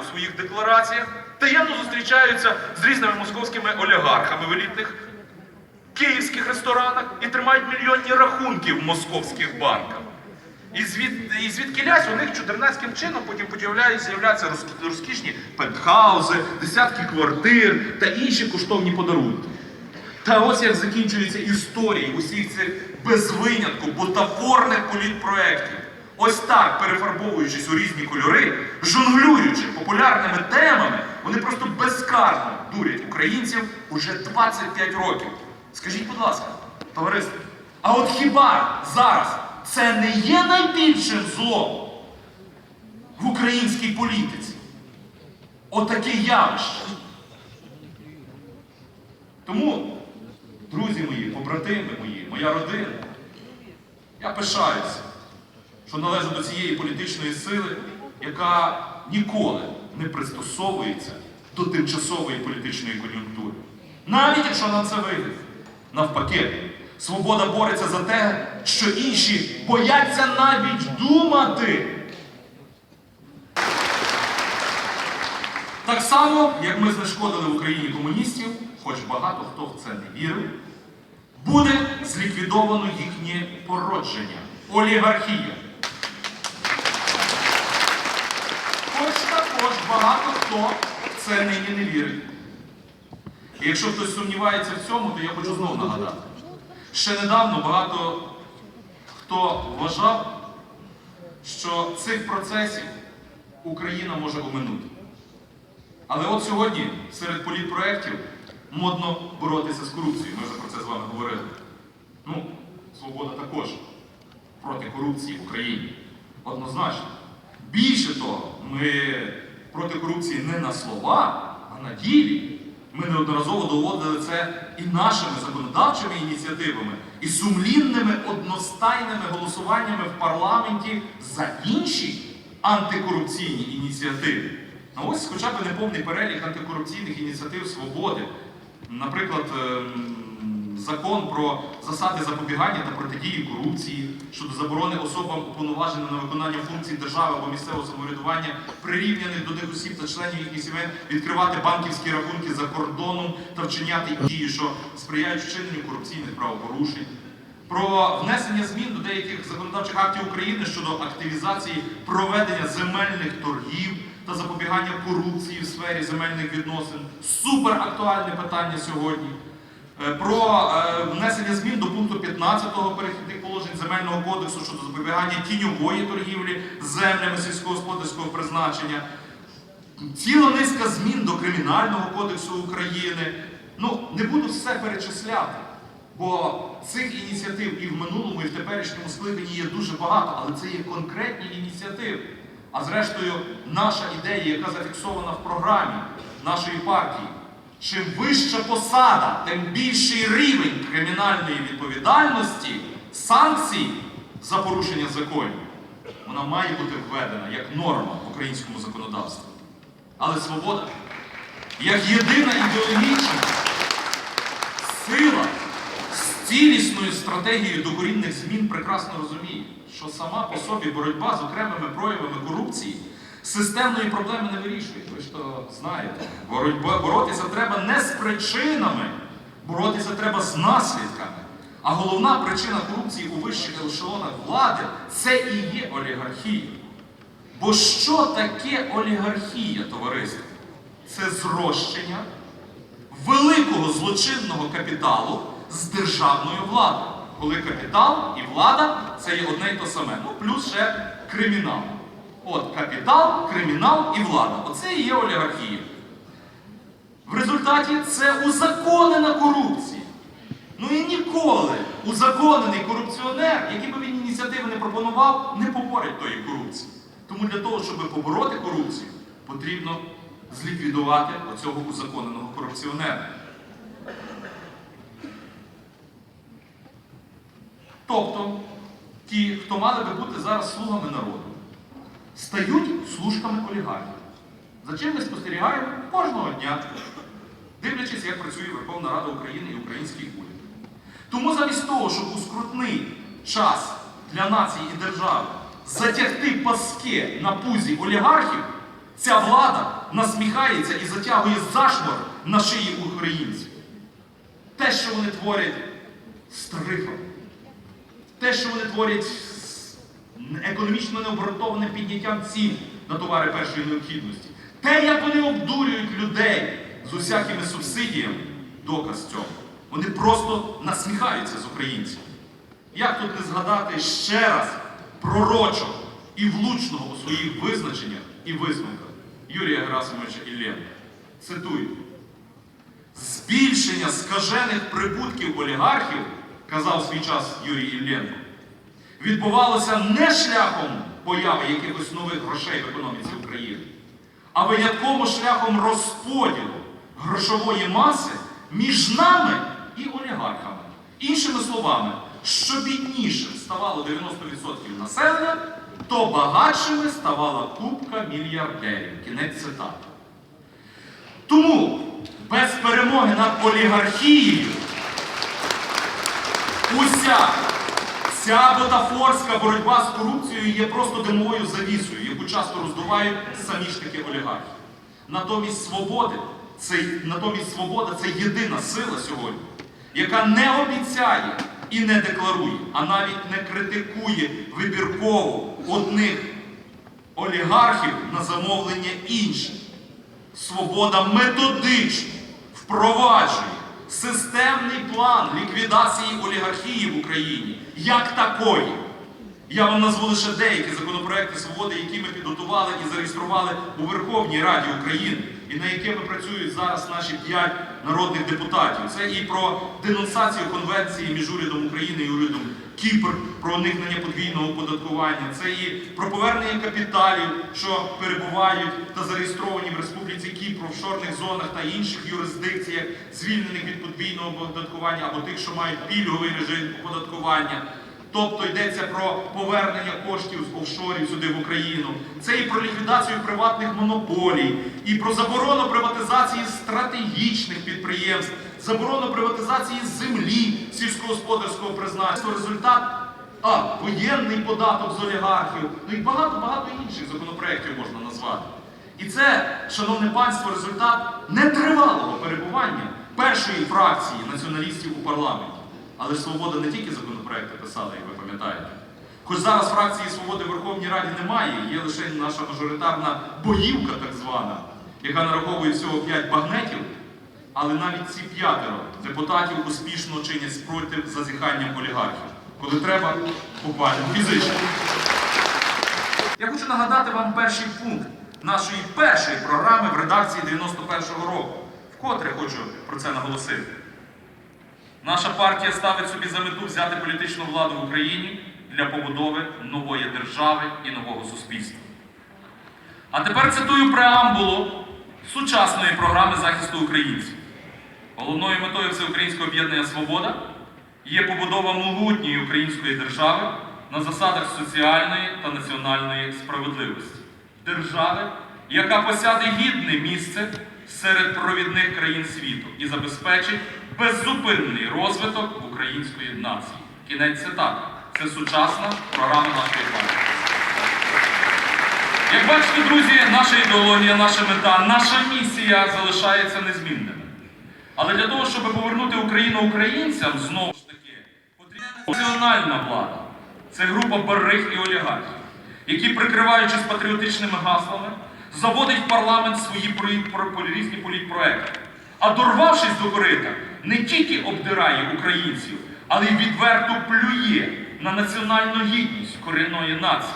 У своїх деклараціях таємно зустрічаються з різними московськими олігархами в елітних київських ресторанах і тримають мільйонні рахунки в московських банках. І звід, і звідки лясь у них чудернацьким чином потім появляються, з'являються розкі- розкішні пентхаузи, десятки квартир та інші коштовні подарунки. Та ось як закінчуються історії усіх цих без винятку бутафорних політпроєктів. Ось так, перефарбовуючись у різні кольори, жонглюючи популярними темами, вони просто безкарно дурять українців уже 25 років. Скажіть, будь ласка, товариство, а от хіба зараз це не є найбільшим злом в українській політиці? Отаке явище. Тому, друзі мої, побратими мої, моя родина, я пишаюся, що належу до цієї політичної сили, яка ніколи не пристосовується до тимчасової політичної кон'юнктури. Навіть якщо нам це вийде. Навпаки, свобода бореться за те, що інші бояться навіть думати. Так само, як ми знешкодили в Україні комуністів, хоч багато хто в це не вірив, буде зліквідовано їхнє породження олігархія. Хоч також багато хто це нині не вірить. І якщо хтось сумнівається в цьому, то я хочу знову нагадати. Ще недавно багато хто вважав, що цих процесів Україна може оминути. Але от сьогодні серед політпроєктів модно боротися з корупцією. Ми вже про це з вами говорили. Ну, свобода також проти корупції в Україні. Однозначно. Більше того, ми проти корупції не на слова, а на ділі. Ми неодноразово доводили це і нашими законодавчими ініціативами, і сумлінними одностайними голосуваннями в парламенті за інші антикорупційні ініціативи. А ось хоча б неповний перелік антикорупційних ініціатив свободи. Наприклад, ем, закон про засади запобігання та протидії корупції щодо заборони особам уповноваженим на виконання функцій держави або місцевого самоврядування, прирівняних до тих осіб та членів їхніх сімей, відкривати банківські рахунки за кордоном та вчиняти дії, що сприяють вчиненню корупційних правопорушень. Про внесення змін до деяких законодавчих актів України щодо активізації проведення земельних торгів та запобігання корупції в сфері земельних відносин. Супер актуальне питання сьогодні. Е, Про е, внесення змін до пункту 15 перехідних положень земельного кодексу щодо запобігання тіньової торгівлі з землями сільськогосподарського призначення. Ціла низка змін до Кримінального кодексу України. Ну, не буду все перечисляти, бо цих ініціатив і в минулому, і в теперішньому скликанні є дуже багато, але це є конкретні ініціативи. А зрештою, наша ідея, яка зафіксована в програмі нашої партії, чим вища посада, тим більший рівень кримінальної відповідальності, санкцій за порушення законів, вона має бути введена як норма в українському законодавстві. Але свобода, як єдина ідеологічна сила з цілісною стратегією докорінних змін прекрасно розуміє, що сама по собі боротьба з окремими проявами корупції системної проблеми не вирішує. Ви ж то знаєте, боротися треба не з причинами, боротися треба з наслідками. А головна причина корупції у вищих ешелонах влади це і є олігархія. Бо що таке олігархія, товариство? Це зрощення великого злочинного капіталу з державною владою. Коли капітал і влада це є одне й то саме. Ну, плюс ще кримінал. От капітал, кримінал і влада. Оце і є олігархія. В результаті це узаконена корупція. Ну і ніколи узаконений корупціонер, який би він ініціативи не пропонував, не поборить тої корупції. Тому для того, щоб побороти корупцію, потрібно зліквідувати оцього узаконеного корупціонера. Тобто, ті, хто мали би бути зараз слугами народу, стають служками олігархів. За чим ми спостерігаємо кожного дня, дивлячись, як працює Верховна Рада України і український уряд. Тому замість того, щоб у скрутний час для нації і держави затягти паски на пузі олігархів, Ця влада насміхається і затягує зашмор на шиї українців. Те, що вони творять з тарифами, те, що вони творять економічно необґрунтованим підняттям цін на товари першої необхідності, те, як вони обдурюють людей з усякими субсидіями, доказ цього. Вони просто насміхаються з українців. Як тут не згадати ще раз пророчого і влучного у своїх визначеннях і висновках Юрія Герасимовича Іллєнка? Цитую. Збільшення скажених прибутків олігархів, казав свій час Юрій Іллєнко, відбувалося не шляхом появи якихось нових грошей в економіці України, а винятково шляхом розподілу грошової маси між нами і олігархами. Іншими словами, що біднішим ставало 90% населення, то багатшими ставала купка мільярдерів. Кінець цитати. Тому без перемоги над олігархією уся ця бутафорська боротьба з корупцією є просто димовою завісою, яку часто роздувають самі ж таки олігархи. Натомість свободи, це, натомість свобода це єдина сила сьогодні, яка не обіцяє і не декларує, а навіть не критикує вибірково одних олігархів на замовлення інших. Свобода методично впроваджує системний план ліквідації олігархії в Україні як такої. Я вам назву лише деякі законопроекти свободи, які ми підготували і зареєстрували у Верховній Раді України, і на якими працюють зараз наші п'ять народних депутатів. Це і про денонсацію конвенції між урядом України і урядом Кіпр про уникнення подвійного оподаткування. Це і про повернення капіталів, що перебувають та зареєстровані в Республіці Кіпр, в офшорних зонах та інших юрисдикціях, звільнених від подвійного оподаткування або тих, що мають пільговий режим оподаткування. Тобто йдеться про повернення коштів з офшорів сюди в Україну. Це і про ліквідацію приватних монополій, і про заборону приватизації стратегічних підприємств, заборону приватизації землі сільськогосподарського призначення. Результат а воєнний податок з олігархів. Ну і багато-багато інших законопроєктів можна назвати. І це, шановне панство, результат нетривалого перебування першої фракції націоналістів у парламенті. Але Свобода не тільки законопроекти писала, як ви пам'ятаєте. Хоч зараз фракції Свободи в Верховній Раді немає, є лише наша мажоритарна боївка, так звана, яка нараховує всього 5 багнетів, але навіть ці п'ятеро депутатів успішно чинять спротив зазіханням олігархів, коли треба буквально фізично. Я хочу нагадати вам перший пункт нашої першої програми в редакції 91-го року. Вкотре хочу про це наголосити. Наша партія ставить собі за мету взяти політичну владу в Україні для побудови нової держави і нового суспільства. А тепер цитую преамбулу сучасної програми захисту українців. Головною метою Всеукраїнського об'єднання Свобода є побудова могутньої української держави на засадах соціальної та національної справедливості. Держави, яка посяде гідне місце серед провідних країн світу і забезпечить беззупинний розвиток української нації. Кінець цитати. Це сучасна програма нашої партії. Як бачите, друзі, наша ідеологія, наша мета, наша місія залишається незмінними. Але для того, щоб повернути Україну українцям, знову ж таки, потрібна національна влада. Це група барих і олігархів, які, прикриваючись патріотичними гаслами, заводить в парламент свої про- різні політпроекти. А дорвавшись до корита, не тільки обдирає українців, але й відверто плює на національну гідність корінної нації.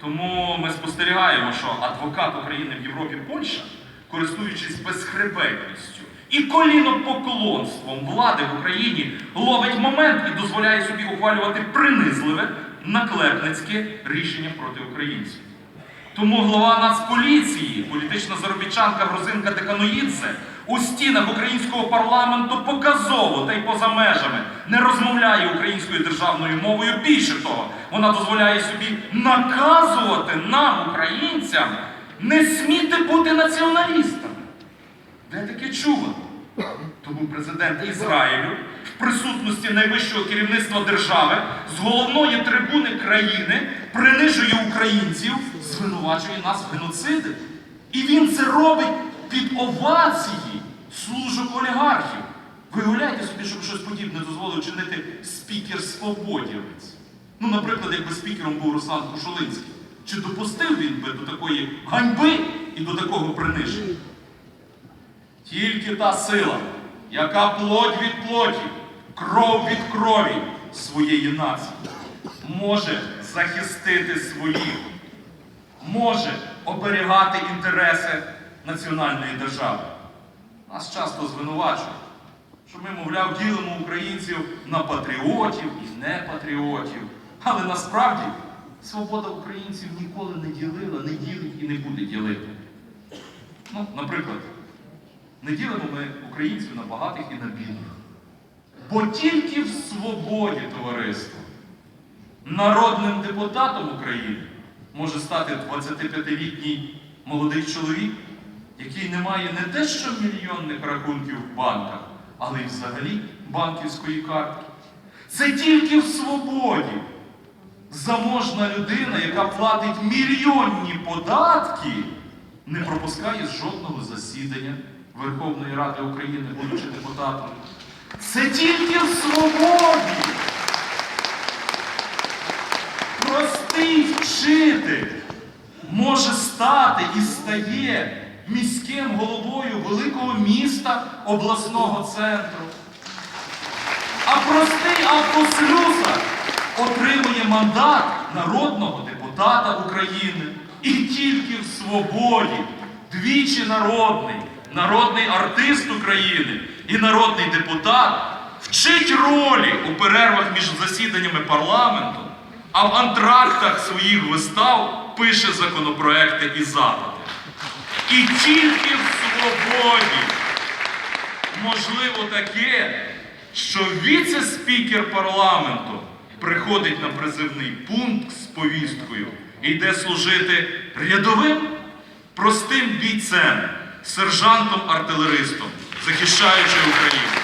Тому ми спостерігаємо, що адвокат України в Європі Польща, користуючись безхребетністю і колінопоклонством влади в Україні, ловить момент і дозволяє собі ухвалювати принизливе наклепницьке рішення проти українців. Тому глава Нацполіції, політична заробітчанка Грузинка Деканоїдзе, у стінах українського парламенту показово та й поза межами не розмовляє українською державною мовою. Більше того, вона дозволяє собі наказувати нам, українцям, не сміти бути націоналістами. Де таке чувано? Тому президент Ізраїлю в присутності найвищого керівництва держави з головної трибуни країни принижує українців, звинувачує нас в геноциді. І він це робить під овації служок олігархів. Ви уявляєте собі, щоб щось подібне дозволив чинити спікер Свободівець? Ну, наприклад, якби спікером був Руслан Кушулинський. Чи допустив він би до такої ганьби і до такого приниження? Тільки та сила, яка плоть від плоті, кров від крові своєї нації, може захистити своїх, може оберігати інтереси національної держави. Нас часто звинувачують, що ми, мовляв, ділимо українців на патріотів і непатріотів. Але насправді свобода українців ніколи не ділила, не ділить і не буде ділити. Ну, наприклад, не ділимо ми українців на багатих і на бідних. Бо тільки в свободі товариство народним депутатом України може стати 25-літній молодий чоловік, який не має не те, що мільйонних рахунків в банках, але й взагалі банківської картки. Це тільки в свободі заможна людина, яка платить мільйонні податки, не пропускає жодного засідання Верховної Ради України, будучи депутатом. Це тільки в свободі. Простий вчитель може стати і стає міським головою великого міста обласного центру. А простий автослюсар отримує мандат народного депутата України. І тільки в свободі двічі народний, народний артист України і народний депутат вчить ролі у перервах між засіданнями парламенту, а в антрактах своїх вистав пише законопроекти і запити. І тільки в свободі можливо таке, що віце-спікер парламенту приходить на призивний пункт з повісткою і йде служити рядовим простим бійцем, сержантом-артилеристом, захищаючи Україну.